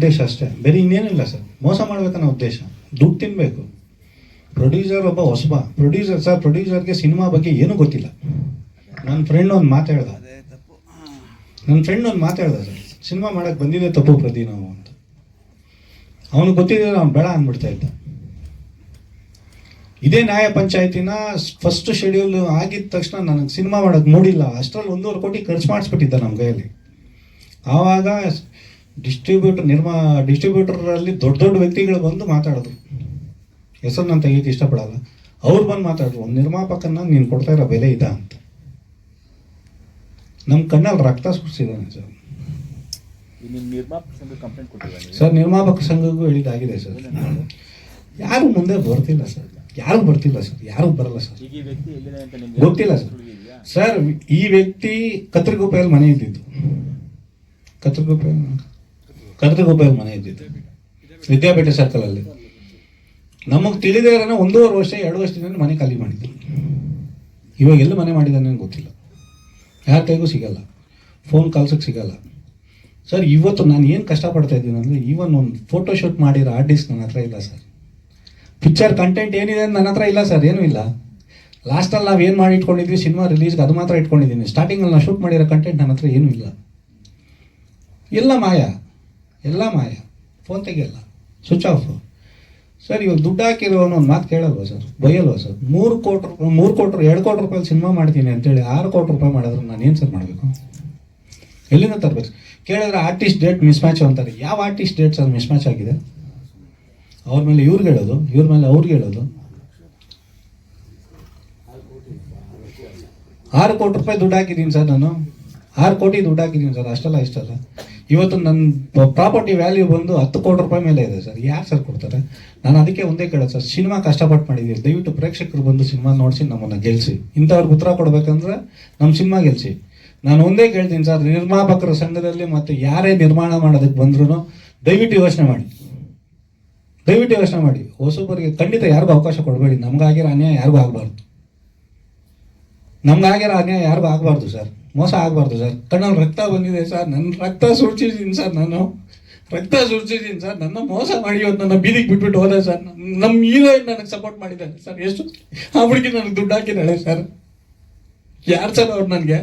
ಉದ್ದೇಶ ಅಷ್ಟೇ. ಬೇರೆ ಇನ್ನೇನಿಲ್ಲ ಸರ್. ಮೋಸ ಮಾಡ್ಬೇಕನ್ನೋ ಉದ್ದೇಶ. ದುಡ್ಡು ತಿನ್ನಬೇಕು ಪ್ರೊಡ್ಯೂಸರ್ ಒಬ್ಬ ಹೊಸಬ. ಪ್ರೊಡ್ಯೂಸರ್ ಸರ್ ಪ್ರೊಡ್ಯೂಸರ್ಗೆ ಸಿನಿಮಾ ಬಗ್ಗೆ ಏನೂ ಗೊತ್ತಿಲ್ಲ. ನನ್ನ ಫ್ರೆಂಡ್ ಒಂದು ಮಾತು ಹೇಳ್ದ. ನನ್ನ ಫ್ರೆಂಡ್ ಒಂದು ಮಾತು ಹೇಳ್ದ ಸರ್. ಸಿನಿಮಾ ಮಾಡಕ್ಕೆ ಬಂದಿದೆ ತಪ್ಪು ಪ್ರತಿ ನಾವು ಅಂತ. ಅವನು ಗೊತ್ತಿದ್ರೆ ಅವ್ನು ಬೇಡ ಅಂದ್ಬಿಡ್ತಾ ಇದ್ದ. ಇದೇ ನ್ಯಾಯ ಪಂಚಾಯತಿನ ಫಸ್ಟ್ ಶೆಡ್ಯೂಲ್ ಆಗಿದ ತಕ್ಷಣ ನನಗೆ ಸಿನಿಮಾ ಮಾಡೋಕ್ಕೆ ಮೂಡಿಲ್ಲ. ಅಷ್ಟರಲ್ಲಿ ಒಂದೂವರೆ ಕೋಟಿ ಖರ್ಚು ಮಾಡಿಸ್ಬಿಟ್ಟಿದ್ದ ನಮ್ಮ ಕೈಯಲ್ಲಿ. ಆವಾಗ ಡಿಸ್ಟ್ರಿಬ್ಯೂಟರ್ ನಿರ್ಮಾ ಡಿಸ್ಟ್ರಿಬ್ಯೂಟರಲ್ಲಿ ದೊಡ್ಡ ದೊಡ್ಡ ವ್ಯಕ್ತಿಗಳು ಬಂದು ಮಾತಾಡಿದ್ರು ಹೆಸರು ನಾನು ತೆಗಿಯೋಕೆ ಇಷ್ಟಪಡಲ್ಲ. ಅವ್ರು ಬಂದು ಮಾತಾಡಿದ್ರು ಒಂದು ನಿರ್ಮಾಪಕನ ನೀನು ಕೊಡ್ತಾ ಇರೋ ಬೆಲೆ ಇದ ಅಂತ. ನಮ್ಮ ಕಣ್ಣಲ್ಲಿ ರಕ್ತ ಸುರಿಸಿದ್ದಾನೆ ಸರ್. ಸರ್ ನಿರ್ಮಾಪಕ ಸಂಘಕ್ಕೂ ಹೇಳಿದಾಗಿದೆ ಸರ್. ಯಾರು ಮುಂದೆ ಬರ್ತಿಲ್ಲ ಸರ್. ಯಾರು ಬರ್ತಿಲ್ಲ ಸರ್. ಯಾರು ಬರಲ್ಲ ಸರ್. ಗೊತ್ತಿಲ್ಲ ಸರ್. ಸರ್ ಈ ವ್ಯಕ್ತಿ ಕತ್ರಿಗುಪ್ಪೆಯಲ್ಲಿ ಮನೆ ಇದ್ದಿದ್ದು. ಕತ್ರಿಗುಪ್ಪೆ ಕತ್ರಿಗುಪ್ಪೆಯಲ್ಲಿ ಮನೆ ಇದ್ದಿದ್ದು. ವಿದ್ಯಾಪೀಠ ಸರ್ಕಲ್ ಅಲ್ಲಿ ನಮಗೆ ತಿಳಿದೇ ಇರೋ ಒಂದೂವರೆ ವರ್ಷ, ಎರಡು ವರ್ಷದಿಂದ ಮನೆ ಖಾಲಿ ಮಾಡಿದ್ರು. ಇವಾಗ ಎಲ್ಲಿ ಮನೆ ಮಾಡಿದ್ದಾನೆ ಗೊತ್ತಿಲ್ಲ. ಯಾರ ಕೈಗೂ ಸಿಗಲ್ಲ. ಫೋನ್ ಕಾಲ್ಸಕ್ಕೆ ಸಿಗಲ್ಲ. ಸರ್, ಇವತ್ತು ನಾನು ಏನು ಕಷ್ಟಪಡ್ತಾ ಇದ್ದೀನಿ ಅಂದರೆ ಈವನ್ ಒಂದು ಫೋಟೋ ಶೂಟ್ ಮಾಡಿರೋ ಆರ್ಟಿಸ್ಟ್ ನನ್ನ ಹತ್ರ ಇಲ್ಲ ಸರ್. ಪಿಕ್ಚರ್ ಕಂಟೆಂಟ್ ಏನಿದೆ ನನ್ನ ಹತ್ರ ಇಲ್ಲ ಸರ್, ಏನೂ ಇಲ್ಲ. ಲಾಸ್ಟಲ್ಲಿ ನಾವು ಏನು ಮಾಡಿ ಇಟ್ಕೊಂಡಿದ್ವಿ ಸಿನಿಮಾ ರಿಲೀಸ್ಗೆ ಅದು ಮಾತ್ರ ಇಟ್ಕೊಂಡಿದ್ದೀನಿ. ಸ್ಟಾರ್ಟಿಂಗಲ್ಲಿ ನಾನು ಶೂಟ್ ಮಾಡಿರೋ ಕಂಟೆಂಟ್ ನನ್ನ ಹತ್ರ ಏನೂ ಇಲ್ಲ. ಎಲ್ಲ ಮಾಯ. ಎಲ್ಲ ಮಾಯ. ಫೋನ್ ತೆಗೆಯಲ್ಲ. ಸ್ವಿಚ್ ಆಫ್ ಸರ್ ಇವಾಗ ದುಡ್ಡು ಹಾಕಿರೋನು ಒಂದು ಮಾತು ಕೇಳಲ್ವಾ ಸರ್ ಬೈಯಲ್ವ ಸರ್ ಮೂರು ಕೋಟಿ ರೂಪಾಯಿ ಮೂರು ಕೋಟಿ ಎರಡು ಕೋಟಿ ರೂಪಾಯಿ ಸಿನಿಮಾ ಮಾಡ್ತೀನಿ ಅಂತೇಳಿ ಆರು ಕೋಟಿ ರೂಪಾಯಿ ಮಾಡಿದ್ರೆ ನಾನು ಏನು ಸರ್ ಮಾಡಬೇಕು? ಎಲ್ಲಿಂದ ತರಬೇಕು? ಕೇಳಿದ್ರೆ ಆರ್ಟಿಸ್ಟ್ ಡೇಟ್ ಮಿಸ್ ಮ್ಯಾಚ್ ಅಂತಾರೆ. ಯಾವ artist date sir miss match ಆಗಿದೆ? ಅವ್ರ ಮೇಲೆ ಇವ್ರಿಗೆ ಹೇಳೋದು, ಇವ್ರ ಮೇಲೆ ಅವ್ರಿಗೆ ಹೇಳೋದು. ಆರು ಕೋಟಿ ರೂಪಾಯಿ ದುಡ್ಡು ಹಾಕಿದ್ದೀನಿ ಸರ್ ನಾನು. ಆರು ಕೋಟಿ ದುಡ್ಡು ಹಾಕಿದ್ದೀನಿ ಸರ್ ಅಷ್ಟೆಲ್ಲ ಇಷ್ಟಲ್ಲ ಇವತ್ತು ನನ್ನ ಪ್ರಾಪರ್ಟಿ ವ್ಯಾಲ್ಯೂ ಬಂದು ಹತ್ತು ಕೋಟಿ ರೂಪಾಯಿ ಮೇಲೆ ಇದೆ ಸರ್. ಯಾರು ಸರ್ ಕೊಡ್ತಾರೆ? ನಾನು ಅದಕ್ಕೆ ಒಂದೇ ಕೇಳೋದು ಸರ್. ಸಿನಿಮಾ ಕಷ್ಟಪಟ್ಟು ಮಾಡಿದ್ದೀವಿ ದಯವಿಟ್ಟು ಪ್ರೇಕ್ಷಕರು ಬಂದು ಸಿನಿಮಾ ನೋಡಿಸಿ, ನಮ್ಮನ್ನು ಗೆಲ್ಲಿಸಿ ಇಂಥವ್ರಿಗೆ ಉತ್ತರ ಕೊಡಬೇಕಂದ್ರೆ ನಮ್ಮ ಸಿನಿಮಾ ಗೆಲ್ಲಿಸಿ ನಾನು ಒಂದೇ ಕೇಳ್ತೀನಿ ಸರ್. ನಿರ್ಮಾಪಕರ ಸಂಘದಲ್ಲಿ ಮತ್ತು ಯಾರೇ ನಿರ್ಮಾಣ ಮಾಡೋದಕ್ಕೆ ಬಂದ್ರೂ ದಯವಿಟ್ಟು ಯೋಚನೆ ಮಾಡಿ. ದಯವಿಟ್ಟು ಯೋಚನೆ ಮಾಡಿ. ಹೊಸಬರಿಗೆ ಖಂಡಿತ ಯಾರಿಗೂ ಅವಕಾಶ ಕೊಡಬೇಡಿ. ನಮಗಾಗಿರೋ ಅನ್ಯಾಯ ಯಾರಿಗೂ ಆಗಬಾರ್ದು. ನಮಗಾಗಿರೋ ಅನ್ಯಾಯ ಯಾರಿಗೂ ಆಗಬಾರ್ದು ಸರ್. ಮೋಸ ಆಗಬಾರ್ದು ಸರ್. ಕಣ್ಣಲ್ಲಿ ರಕ್ತ ಬಂದಿದೆ ಸರ್. ನನ್ನ ರಕ್ತ ಸುಡ್ಸಿದ್ದೀನಿ ಸರ್ ನಾನು. ರಕ್ತ ಸುರಿಸಿದ್ದೀನಿ ಸರ್. ನನ್ನ ಮೋಸ ಮಾಡಿ ಇವತ್ತು ನನ್ನ ಬೀದಿಗೆ ಬಿಟ್ಬಿಟ್ಟು ಹೋದೆ ಸರ್. ನಮ್ಮ ಹೀರೋಯಿನ್ ನನಗೆ ಸಪೋರ್ಟ್ ಮಾಡಿದ್ದಾನೆ ಸರ್. ಎಷ್ಟು? ಆ ಹುಡುಗಿ ನನಗೆ ದುಡ್ಡು ಹಾಕಿದ್ದಾಳೆ ಸರ್. ಯಾರು ಸರ್ ಅವ್ರು ನನಗೆ?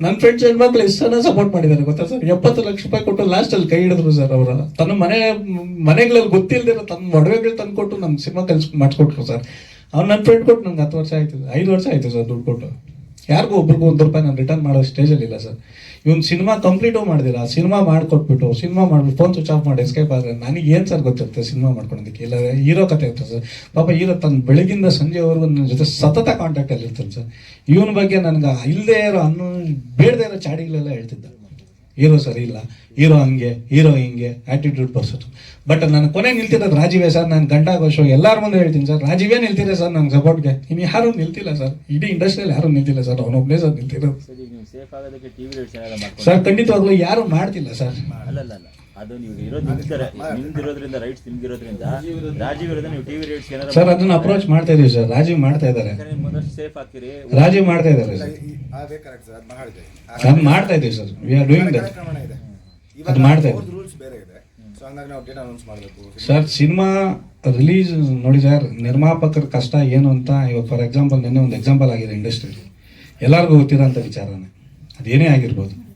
ನನ್ನ ಫ್ರೆಂಡ್ಸ್ ಹೆಣ್ಮಕ್ಳು ಎಷ್ಟು ಜನ ಸಪೋರ್ಟ್ ಮಾಡಿದ್ದಾರೆ ಗೊತ್ತಾ ಸರ್? ಎಪ್ಪತ್ತು ಲಕ್ಷ ರೂಪಾಯಿ ಕೊಟ್ಟು ಲಾಸ್ಟಲ್ಲಿ ಕೈ ಹಿಡಿದ್ರು ಸರ್ ಅವರು. ತನ್ನ ಮನೆ, ಮನೆಗಳಲ್ಲಿ ಗೊತ್ತಿಲ್ಲದಿರೋ ತನ್ನ ಒಡವೆಗಳು ತಂದು ಕೊಟ್ಟು ನಮ್ಮ ಸಿನಿಮಾ ಕಲ್ಸ್ ಮಾಡಿಸ್ಕೊಟ್ರು ಸರ್. ಅವ್ನು ನನ್ನ ಫ್ರೆಂಡ್ ಕೊಟ್ಟು ನಂಗೆ ಹತ್ತು ವರ್ಷ ಆಯ್ತು, ಐದು ವರ್ಷ ಆಯ್ತು ಸರ್ ದುಡ್ಡು ಕೊಟ್ಟು. ಯಾರಿಗೂ ಒಬ್ರಿಗೂ ಒಂದು ರೂಪಾಯಿ ನಾನು ರಿಟರ್ನ್ ಮಾಡೋ ಸ್ಟೇಜಲ್ಲಿ ಇಲ್ಲ ಸರ್ ಇವನು ಸಿನಿಮಾ ಕಂಪ್ಲೀಟು ಮಾಡಿದಿಲ್ಲ. ಸಿನಿಮಾ ಮಾಡಿಕೊಟ್ಬಿಟ್ಟು ಸಿನಿಮಾ ಮಾಡ್ಬಿಟ್ಟು ಫೋನ್ ಸ್ವಿಚ್ ಆಫ್ ಮಾಡಿ ಎಸ್ಕೇಪ್ ಆದರೆ ನನಗೆ ಏನು ಸರ್ ಗೊತ್ತಿರುತ್ತೆ ಸಿನಿಮಾ ಮಾಡ್ಕೊಳೋದಕ್ಕೆ? ಇಲ್ಲ, ಹೀರೋ ಕತೆ ಇರ್ತದೆ ಸರ್ ಪಾಪ ಹೀರೋ ತನ್ನ ಬೆಳಗಿಂದ ಸಂಜೆವರೆಗೂ ನನ್ನ ಜೊತೆ ಸತತ ಕಾಂಟ್ಯಾಕ್ಟಲ್ಲಿ ಇರ್ತಾನೆ ಸರ್ ಇವನ ಬಗ್ಗೆ ನನಗೆ ಇಲ್ಲದೇ ಇರೋ ಅನ್ನೋ, ಬೇಡದೇ ಇರೋ ಚಾಡಿಗಳೆಲ್ಲ ಹೇಳ್ತಿದ್ದ. ಹೀರೋ ಸರಿ ಇಲ್ಲ, ಹೀರೋ ಹಂಗೆ, ಹೀರೋ ಹಿಂಗೆ ಆ್ಯಟಿಟ್ಯೂಡ್ ಬರ್ಸೋದು ಬಟ್ ನಾನು ಕೊನೆ ನಿಲ್ತಿರೋದು ರಾಜೀವೇ ಸರ್ ನಾನು ಗಂಡ ಶೋ ಎಲ್ಲರ ಮುಂದೆ ಹೇಳ್ತೀನಿ ಸರ್ ರಾಜೀವೇ ನಿಲ್ತಿದೆ ಸರ್ ನಂಗೆ ಸಪೋರ್ಟ್ಗೆ ಇನ್ನು ಯಾರೂ ನಿಲ್ತಿಲ್ಲ ಸರ್ ಇಡೀ ಇಂಡಸ್ಟ್ರಿಯಲ್ಲಿ ಯಾರೂ ನಿಲ್ತಿಲ್ಲ ಸರ್ ಅವನೊಬ್ಬನೇ ಸರ್ ನಿಲ್ತಿರೋದು. ನೀವು ಸೇಫ್ ಆಗೋದಕ್ಕೆ ಟಿವಿ ರೇಟ್ಸ್ ಏನಾದ್ರು ಮಾಡ್ಕೊಂಡು. ಸರ್ ಖಂಡಿತವಾಗ್ಲೂ ಯಾರು ಮಾಡ್ತಿಲ್ಲ ಸರ್. ಅಲ್ಲ ಅದು ನೀವು ಇರೋದು ನಿಮ್ತಾರೆ ನಿಮ್ದಿರೋದ್ರಿಂದ ರೈಟ್ಸ್ ನಿಮ್ಗಿರೋದ್ರಿಂದ ರಾಜೀವ್ ಇರೋದ್ರೆ ನೀವು ಟಿವಿ ರೇಟ್ಸ್ ಏನಾದ್ರು ಸರ್ ಅದನ್ನ ಅಪ್ರೋಚ್ ಮಾಡ್ತಾ ಇದೀವಿ ಸರ್. ರಾಜೀವ್ ಮಾಡ್ತಾ ಇದ್ದಾರೆ. ಯಾಕಂದ್ರೆ ಮೊದಲು ಸೇಫ್ ಹಾಕಿರಿ ರಾಜೀವ್ ಮಾಡ್ತಾ ಇದ್ದಾರೆ ಸರ್. ಅದೇ ಕರೆಕ್ಟ್ ಸರ್ ಅದ್ ಮಾಡಿದೆ ನಾನು ಮಾಡ್ತಾ ಇದ್ದೀವಿ sir. We are doing that ಕಾರ್ಯಕ್ರಮ ಇದೆ. ಅದು ಮಾಡ್ತಾ ಇದ್ದೀವಿ. ರೂಲ್ಸ್ ಬೇರೆ ಇದೆ. ಸೊ ಹಂಗಾಗಿ ನಾವು ಡೇಟ್ ಅನೌನ್ಸ್ ಮಾಡಬೇಕು. ಸರ್ ಸಿನಿಮಾ ರಿಲೀಸ್ ನೋಡಿ ಸರ್ ನಿರ್ಮಾಪಕರ ಕಷ್ಟ ಏನು ಅಂತ ಇವಾಗ ಫಾರ್ ಎಕ್ಸಾಂಪಲ್ ನಿನ್ನೆ ಒಂದು ಎಕ್ಸಾಂಪಲ್ ಆಗಿದೆ ಇಂಡಸ್ಟ್ರಿಲಿ ಎಲ್ಲರಿಗೂ ಗೊತ್ತಿರೋಂಥ ವಿಚಾರನೇ. ಅದೇನೇ ಆಗಿರ್ಬೋದು.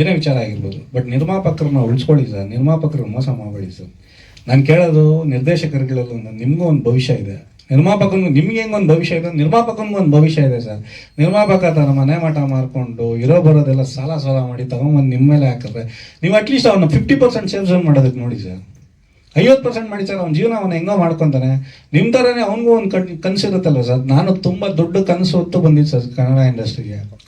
ಏನೇ ವಿಚಾರ ಆಗಿರ್ಬೋದು. ಬಟ್ ನಿರ್ಮಾಪಕರನ್ನ ಉಳಿಸ್ಕೊಳ್ಳಿ ಸರ್ ನಿರ್ಮಾಪಕರು ಮೋಸ ಮಾಡಬೇಡಿ ಸರ್. ನಾನು ಕೇಳೋದು ನಿರ್ದೇಶಕರುಗಳಲ್ಲಿ ಒಂದು, ನಿಮಗೂ ಒಂದು ಭವಿಷ್ಯ ಇದೆ. ನಿರ್ಮಾಪಕನಿಗೂ ನಿಮ್ಗೆ ಒಂದು ಭವಿಷ್ಯ ಇದೆ? ನಿರ್ಮಾಪಕನಿಗೂ ಒಂದು ಭವಿಷ್ಯ ಇದೆ ಸರ್. ನಿರ್ಮಾಪಕ ತನ್ನ ಮನೆ ಮಠ ಮಾರ್ಕೊಂಡು ಇರೋ ಬರೋದೆಲ್ಲ ಸಾಲ ಸಾಲ ಮಾಡಿ ತಗೊಂಬಂದು ನಿಮ್ಮ ಮೇಲೆ ಹಾಕಿದ್ರೆ, ನೀವು ಅಟ್ಲೀಸ್ಟ್ ಅವನ್ನ ಫಿಫ್ಟಿ ಪರ್ಸೆಂಟ್ ಸೇವ್ಸನ್ ಮಾಡೋದಕ್ಕೆ ನೋಡಿ ಸರ್. ಐವತ್ತು ಪರ್ಸೆಂಟ್ ಮಾಡಿ ಸರ್ ಅವ್ನ ಜೀವನ ಅವನು ಹೆಂಗೋ ಮಾಡ್ಕೊತಾನೆ. ನಿಮ್ಮ ಥರನೇ ಅವನಿಗೂ ಒಂದು ಕಣ್ ಕನಸಿರುತ್ತಲ್ಲ ಸರ್? ನಾನು ತುಂಬ ದೊಡ್ಡ ಕನಸು ಹೊತ್ತು ಬಂದಿದ್ದು ಸರ್ ಕನ್ನಡ ಇಂಡಸ್ಟ್ರಿಗೆ